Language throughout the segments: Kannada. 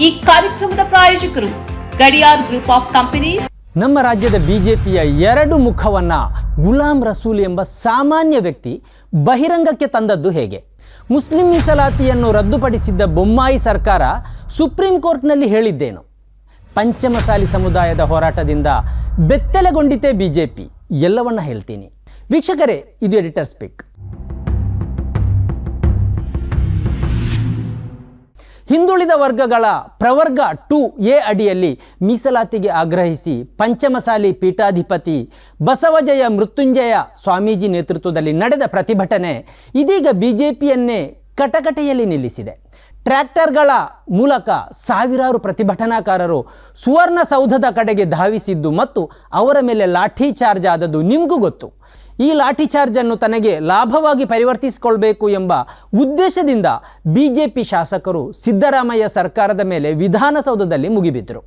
ಈ ಕಾರ್ಯಕ್ರಮದ ಪ್ರಾಯೋಜಕರು ಗಡಿಯಾರ್ ಗ್ರೂಪ್ ಆಫ್ ಕಂಪನೀಸ್. ನಮ್ಮ ರಾಜ್ಯದ ಬಿಜೆಪಿಯ ಎರಡು ಮುಖವನ್ನ ಗುಲಾಂ ರಸೂಲ್ ಎಂಬ ಸಾಮಾನ್ಯ ವ್ಯಕ್ತಿ ಬಹಿರಂಗಕ್ಕೆ ತಂದದ್ದು ಹೇಗೆ? ಮುಸ್ಲಿಂ ಮೀಸಲಾತಿಯನ್ನು ರದ್ದುಪಡಿಸಿದ್ದ ಬೊಮ್ಮಾಯಿ ಸರ್ಕಾರ ಸುಪ್ರೀಂ ಕೋರ್ಟ್ನಲ್ಲಿ ಹೇಳಿದ್ದೇನು? ಪಂಚಮಸಾಲಿ ಸಮುದಾಯದ ಹೋರಾಟದಿಂದ ಬೆತ್ತಲೆಗೊಂಡಿತೇ ಬಿಜೆಪಿ. ಎಲ್ಲವನ್ನ ಹೇಳ್ತೀನಿ. ವೀಕ್ಷಕರೇ, ಇದು ಎಡಿಟರ್ ಸ್ಪೀಕ್ ಹಿಂದುಳಿದ ವರ್ಗಗಳ ಪ್ರವರ್ಗ ಟು ಎ ಅಡಿಯಲ್ಲಿ ಮೀಸಲಾತಿಗೆ ಆಗ್ರಹಿಸಿ ಪಂಚಮಸಾಲಿ ಪೀಠಾಧಿಪತಿ ಬಸವಜಯ ಮೃತ್ಯುಂಜಯ ಸ್ವಾಮೀಜಿ ನೇತೃತ್ವದಲ್ಲಿ ನಡೆದ ಪ್ರತಿಭಟನೆ ಇದೀಗ ಬಿಜೆಪಿಯನ್ನೇ ಕಟಕಟೆಯಲ್ಲಿ ನಿಲ್ಲಿಸಿದೆ. ಟ್ರ್ಯಾಕ್ಟರ್ಗಳ ಮೂಲಕ ಸಾವಿರಾರು ಪ್ರತಿಭಟನಾಕಾರರು ಸುವರ್ಣಸೌಧದ ಕಡೆಗೆ ಧಾವಿಸಿದ್ದು ಮತ್ತು ಅವರ ಮೇಲೆ ಲಾಠಿ ಚಾರ್ಜ್ ಆದದ್ದು ನಿಮಗೂ ಗೊತ್ತು. ಈ ಲಾಠಿ ಚಾರ್ಜ್ ಅನ್ನು ತನಗೆ ಲಾಭವಾಗಿ ಪರಿವರ್ತಿಸಿಕೊಳ್ಬೇಕು ಎಂಬ ಉದ್ದೇಶದಿಂದ ಬಿಜೆಪಿ ಶಾಸಕರು ಸಿದ್ದರಾಮಯ್ಯ ಸರ್ಕಾರದ ಮೇಲೆ ವಿಧಾನಸೌಧದಲ್ಲಿ ಮುಗಿಬಿದ್ದರು.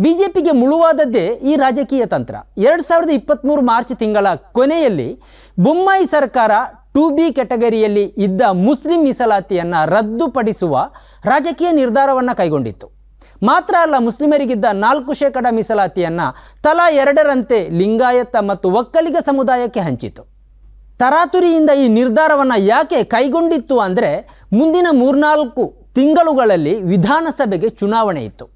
ಬಿಜೆಪಿಗೆ ಮುಳುವಾದದ್ದೇ ಈ ರಾಜಕೀಯ ತಂತ್ರ. ಎರಡು ಸಾವಿರದ ಇಪ್ಪತ್ತ್ಮೂರು ಮಾರ್ಚ್ ತಿಂಗಳ ಕೊನೆಯಲ್ಲಿ ಬೊಮ್ಮಾಯಿ ಸರ್ಕಾರ ಟು ಬಿ ಕೆಟಗರಿಯಲ್ಲಿ ಇದ್ದ ಮುಸ್ಲಿಂ ಮೀಸಲಾತಿಯನ್ನು ರದ್ದುಪಡಿಸುವ ರಾಜಕೀಯ ನಿರ್ಧಾರವನ್ನು ಕೈಗೊಂಡಿತ್ತು. ಮಾತ್ರ ಅಲ್ಲ, ಮುಸ್ಲಿಮರಿಗಿದ್ದ ನಾಲ್ಕು ಶೇಕಡ ಮೀಸಲಾತಿಯನ್ನು ತಲಾ ಎರಡರಂತೆ ಲಿಂಗಾಯತ ಮತ್ತು ಒಕ್ಕಲಿಗ ಸಮುದಾಯಕ್ಕೆ ಹಂಚಿತು. ತರಾತುರಿಯಿಂದ ಈ ನಿರ್ಧಾರವನ್ನು ಯಾಕೆ ಕೈಗೊಂಡಿತ್ತು ಅಂದರೆ ಮುಂದಿನ ಮೂರ್ನಾಲ್ಕು ತಿಂಗಳುಗಳಲ್ಲಿ ವಿಧಾನಸಭೆಗೆ ಚುನಾವಣೆ ಇತ್ತು.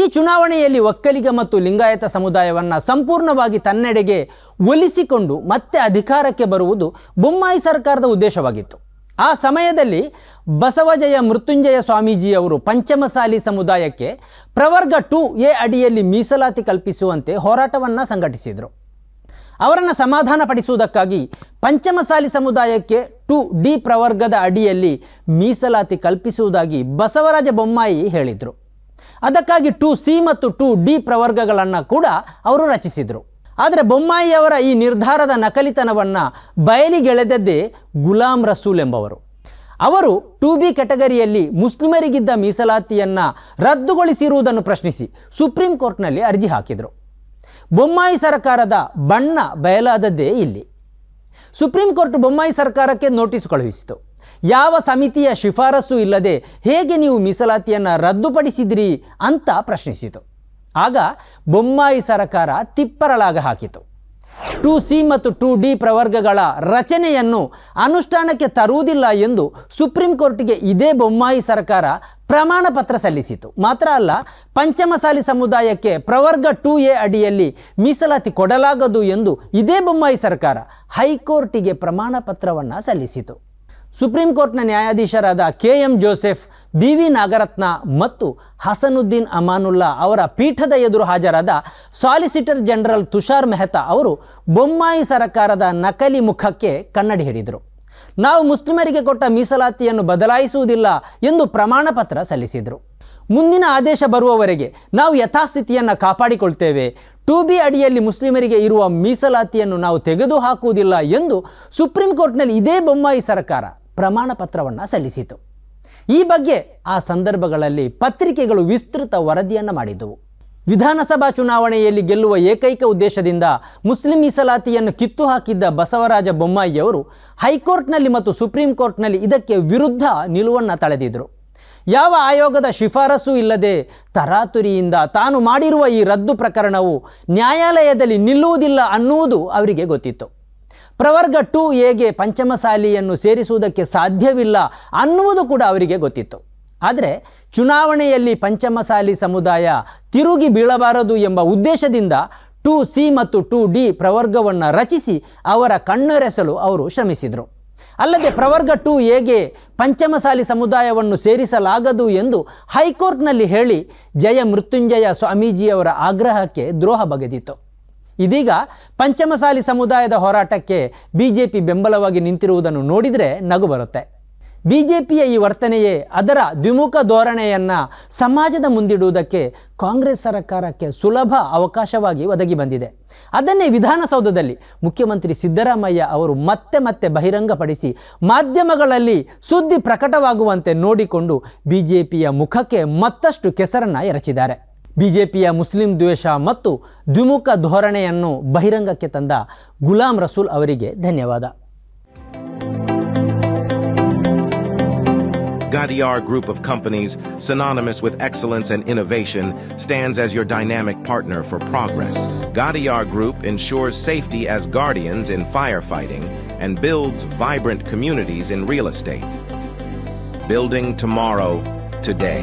ಈ ಚುನಾವಣೆಯಲ್ಲಿ ಒಕ್ಕಲಿಗ ಮತ್ತು ಲಿಂಗಾಯತ ಸಮುದಾಯವನ್ನು ಸಂಪೂರ್ಣವಾಗಿ ತನ್ನೆಡೆಗೆ ಒಲಿಸಿಕೊಂಡು ಮತ್ತೆ ಅಧಿಕಾರಕ್ಕೆ ಬರುವುದು ಬೊಮ್ಮಾಯಿ ಸರ್ಕಾರದ ಉದ್ದೇಶವಾಗಿತ್ತು. ಆ ಸಮಯದಲ್ಲಿ ಬಸವಜಯ ಮೃತ್ಯುಂಜಯ ಸ್ವಾಮೀಜಿಯವರು ಪಂಚಮಸಾಲಿ ಸಮುದಾಯಕ್ಕೆ ಪ್ರವರ್ಗ ಟು ಎ ಅಡಿಯಲ್ಲಿ ಮೀಸಲಾತಿ ಕಲ್ಪಿಸುವಂತೆ ಹೋರಾಟವನ್ನು ಸಂಘಟಿಸಿದರು. ಅವರನ್ನು ಸಮಾಧಾನಪಡಿಸುವುದಕ್ಕಾಗಿ ಪಂಚಮಸಾಲಿ ಸಮುದಾಯಕ್ಕೆ ಟು ಡಿ ಪ್ರವರ್ಗದ ಅಡಿಯಲ್ಲಿ ಮೀಸಲಾತಿ ಕಲ್ಪಿಸುವುದಾಗಿ ಬಸವರಾಜ ಬೊಮ್ಮಾಯಿ ಹೇಳಿದರು. ಅದಕ್ಕಾಗಿ ಟು ಸಿ ಮತ್ತು ಟು ಡಿ ಪ್ರವರ್ಗಗಳನ್ನು ಕೂಡ ಅವರು ರಚಿಸಿದರು. ಆದರೆ ಬೊಮ್ಮಾಯಿಯವರ ಈ ನಿರ್ಧಾರದ ನಕಲಿತನವನ್ನು ಬಯಲಿಗೆಳೆದದ್ದೇ ಗುಲಾಂ ರಸೂಲ್ ಎಂಬವರು. ಅವರು ಟು ಬಿ ಕೆಟಗರಿಯಲ್ಲಿ ಮುಸ್ಲಿಮರಿಗಿದ್ದ ಮೀಸಲಾತಿಯನ್ನು ರದ್ದುಗೊಳಿಸಿರುವುದನ್ನು ಪ್ರಶ್ನಿಸಿ ಸುಪ್ರೀಂ ಕೋರ್ಟ್ನಲ್ಲಿ ಅರ್ಜಿ ಹಾಕಿದರು. ಬೊಮ್ಮಾಯಿ ಸರ್ಕಾರದ ಬಣ್ಣ ಬಯಲಾದದ್ದೇ ಇಲ್ಲಿ. ಸುಪ್ರೀಂ ಕೋರ್ಟ್ ಬೊಮ್ಮಾಯಿ ಸರ್ಕಾರಕ್ಕೆ ನೋಟಿಸ್ ಕಳುಹಿಸಿತು. ಯಾವ ಸಮಿತಿಯ ಶಿಫಾರಸು ಇಲ್ಲದೆ ಹೇಗೆ ನೀವು ಮೀಸಲಾತಿಯನ್ನು ರದ್ದುಪಡಿಸಿದಿರಿ ಅಂತ ಪ್ರಶ್ನಿಸಿತು. ಆಗ ಬೊಮ್ಮಾಯಿ ಸರಕಾರ ತಿಪ್ಪರಳಾಗ ಹಾಕಿತು. ಟು ಸಿ ಮತ್ತು ಟು ಡಿ ಪ್ರವರ್ಗಗಳ ರಚನೆಯನ್ನು ಅನುಷ್ಠಾನಕ್ಕೆ ತರುವುದಿಲ್ಲ ಎಂದು ಸುಪ್ರೀಂ ಕೋರ್ಟ್ಗೆ ಇದೇ ಬೊಮ್ಮಾಯಿ ಸರ್ಕಾರ ಪ್ರಮಾಣ ಪತ್ರ ಸಲ್ಲಿಸಿತು. ಮಾತ್ರ ಅಲ್ಲ, ಪಂಚಮಸಾಲಿ ಸಮುದಾಯಕ್ಕೆ ಪ್ರವರ್ಗ ಟು ಎ ಅಡಿಯಲ್ಲಿ ಮೀಸಲಾತಿ ಕೊಡಲಾಗದು ಎಂದು ಇದೇ ಬೊಮ್ಮಾಯಿ ಸರ್ಕಾರ ಹೈಕೋರ್ಟಿಗೆ ಪ್ರಮಾಣ ಪತ್ರವನ್ನು ಸಲ್ಲಿಸಿತು. ಸುಪ್ರೀಂ ಕೋರ್ಟ್ನ ನ್ಯಾಯಾಧೀಶರಾದ K M Joseph, B V Nagarathna ಮತ್ತು ಹಸನುದ್ದೀನ್ ಅಮಾನುಲ್ಲಾ ಅವರ ಪೀಠದ ಎದುರು ಹಾಜರಾದ ಸಾಲಿಸಿಟರ್ ಜನರಲ್ ತುಷಾರ್ ಮೆಹ್ತಾ ಅವರು ಬೊಮ್ಮಾಯಿ ಸರ್ಕಾರದ ನಕಲಿ ಮುಖಕ್ಕೆ ಕನ್ನಡಿ ಹಿಡಿದರು. ನಾವು ಮುಸ್ಲಿಮರಿಗೆ ಕೊಟ್ಟ ಮೀಸಲಾತಿಯನ್ನು ಬದಲಾಯಿಸುವುದಿಲ್ಲ ಎಂದು ಪ್ರಮಾಣ ಪತ್ರ ಸಲ್ಲಿಸಿದರು. ಮುಂದಿನ ಆದೇಶ ಬರುವವರೆಗೆ ನಾವು ಯಥಾಸ್ಥಿತಿಯನ್ನು ಕಾಪಾಡಿಕೊಳ್ತೇವೆ. ಟು ಬಿ ಅಡಿಯಲ್ಲಿ ಮುಸ್ಲಿಮರಿಗೆ ಇರುವ ಮೀಸಲಾತಿಯನ್ನು ನಾವು ತೆಗೆದುಹಾಕುವುದಿಲ್ಲ ಎಂದು ಸುಪ್ರೀಂ ಕೋರ್ಟ್ನಲ್ಲಿ ಇದೇ ಬೊಮ್ಮಾಯಿ ಸರ್ಕಾರ ಪ್ರಮಾಣ ಪತ್ರವನ್ನು ಸಲ್ಲಿಸಿತು. ಈ ಬಗ್ಗೆ ಆ ಸಂದರ್ಭಗಳಲ್ಲಿ ಪತ್ರಿಕೆಗಳು ವಿಸ್ತೃತ ವರದಿಯನ್ನು ಮಾಡಿದವು ವಿಧಾನಸಭಾ ಚುನಾವಣೆಯಲ್ಲಿ ಗೆಲ್ಲುವ ಏಕೈಕ ಉದ್ದೇಶದಿಂದ ಮುಸ್ಲಿಂ ಮೀಸಲಾತಿಯನ್ನು ಕಿತ್ತು ಹಾಕಿದ್ದ ಬಸವರಾಜ ಬೊಮ್ಮಾಯಿಯವರು ಹೈಕೋರ್ಟ್ನಲ್ಲಿ ಮತ್ತು ಸುಪ್ರೀಂ ಕೋರ್ಟ್ನಲ್ಲಿ ಇದಕ್ಕೆ ವಿರುದ್ಧ ನಿಲುವನ್ನು ತಳೆದಿದ್ದರು ಯಾವ ಆಯೋಗದ ಶಿಫಾರಸು ಇಲ್ಲದೆ ತರಾತುರಿಯಿಂದ ತಾನು ಮಾಡಿರುವ ಈ ರದ್ದು ಪ್ರಕರಣವು ನ್ಯಾಯಾಲಯದಲ್ಲಿ ನಿಲ್ಲುವುದಿಲ್ಲ ಅನ್ನುವುದು ಅವರಿಗೆ ಗೊತ್ತಿತ್ತು. ಪ್ರವರ್ಗ ಟು ಎಗೆ ಪಂಚಮಸಾಲಿಯನ್ನು ಸೇರಿಸುವುದಕ್ಕೆ ಸಾಧ್ಯವಿಲ್ಲ ಅನ್ನುವುದು ಕೂಡ ಅವರಿಗೆ ಗೊತ್ತಿತ್ತು. ಆದರೆ ಚುನಾವಣೆಯಲ್ಲಿ ಪಂಚಮಸಾಲಿ ಸಮುದಾಯ ತಿರುಗಿ ಬೀಳಬಾರದು ಎಂಬ ಉದ್ದೇಶದಿಂದ ಟು ಸಿ ಮತ್ತು ಟು ಡಿ ಪ್ರವರ್ಗವನ್ನು ರಚಿಸಿ ಅವರ ಕಣ್ಣೊರೆಸಲು ಅವರು ಶ್ರಮಿಸಿದರು. ಅಲ್ಲದೆ ಪ್ರವರ್ಗ ಟು ಎಗೆ ಪಂಚಮಸಾಲಿ ಸಮುದಾಯವನ್ನು ಸೇರಿಸಲಾಗದು ಎಂದು ಹೈಕೋರ್ಟ್ನಲ್ಲಿ ಹೇಳಿ ಜಯ ಮೃತ್ಯುಂಜಯ ಸ್ವಾಮೀಜಿಯವರ ಆಗ್ರಹಕ್ಕೆ ದ್ರೋಹ ಬಗೆದಿತ್ತು. ಇದೀಗ ಪಂಚಮಸಾಲಿ ಸಮುದಾಯದ ಹೋರಾಟಕ್ಕೆ ಬಿ ಜೆ ಪಿ ಬೆಂಬಲವಾಗಿ ನಿಂತಿರುವುದನ್ನು ನೋಡಿದರೆ ನಗು ಬರುತ್ತೆ. ಬಿ ಜೆ ಪಿಯ ಈ ವರ್ತನೆಯೇ ಅದರ ದ್ವಿಮುಖ ಧೋರಣೆಯನ್ನು ಸಮಾಜದ ಮುಂದಿಡುವುದಕ್ಕೆ ಕಾಂಗ್ರೆಸ್ ಸರ್ಕಾರಕ್ಕೆ ಸುಲಭ ಅವಕಾಶವಾಗಿ ಒದಗಿ ಬಂದಿದೆ. ಅದನ್ನೇ ವಿಧಾನಸೌಧದಲ್ಲಿ ಮುಖ್ಯಮಂತ್ರಿ ಸಿದ್ದರಾಮಯ್ಯ ಅವರು ಮತ್ತೆ ಮತ್ತೆ ಬಹಿರಂಗಪಡಿಸಿ ಮಾಧ್ಯಮಗಳಲ್ಲಿ ಸುದ್ದಿ ಪ್ರಕಟವಾಗುವಂತೆ ನೋಡಿಕೊಂಡು ಬಿ ಜೆ ಪಿಯ ಮುಖಕ್ಕೆ ಮತ್ತಷ್ಟು ಕೆಸರನ್ನು ಎರಚಿದ್ದಾರೆ. ಬಿಜೆಪಿಯ ಮುಸ್ಲಿಂ ದ್ವೇಷ ಮತ್ತು ದ್ವಿಮುಖ ಧೋರಣೆಯನ್ನು ಬಹಿರಂಗಕ್ಕೆ ತಂದ ಗುಲಾಂ ರಸೂಲ್ ಅವರಿಗೆ ಧನ್ಯವಾದ Gadiar Group of Companies, synonymous with excellence and innovation, stands as your dynamic partner for progress. Gadiar Group ensures safety as guardians in firefighting and builds vibrant communities in real estate. Building tomorrow, today.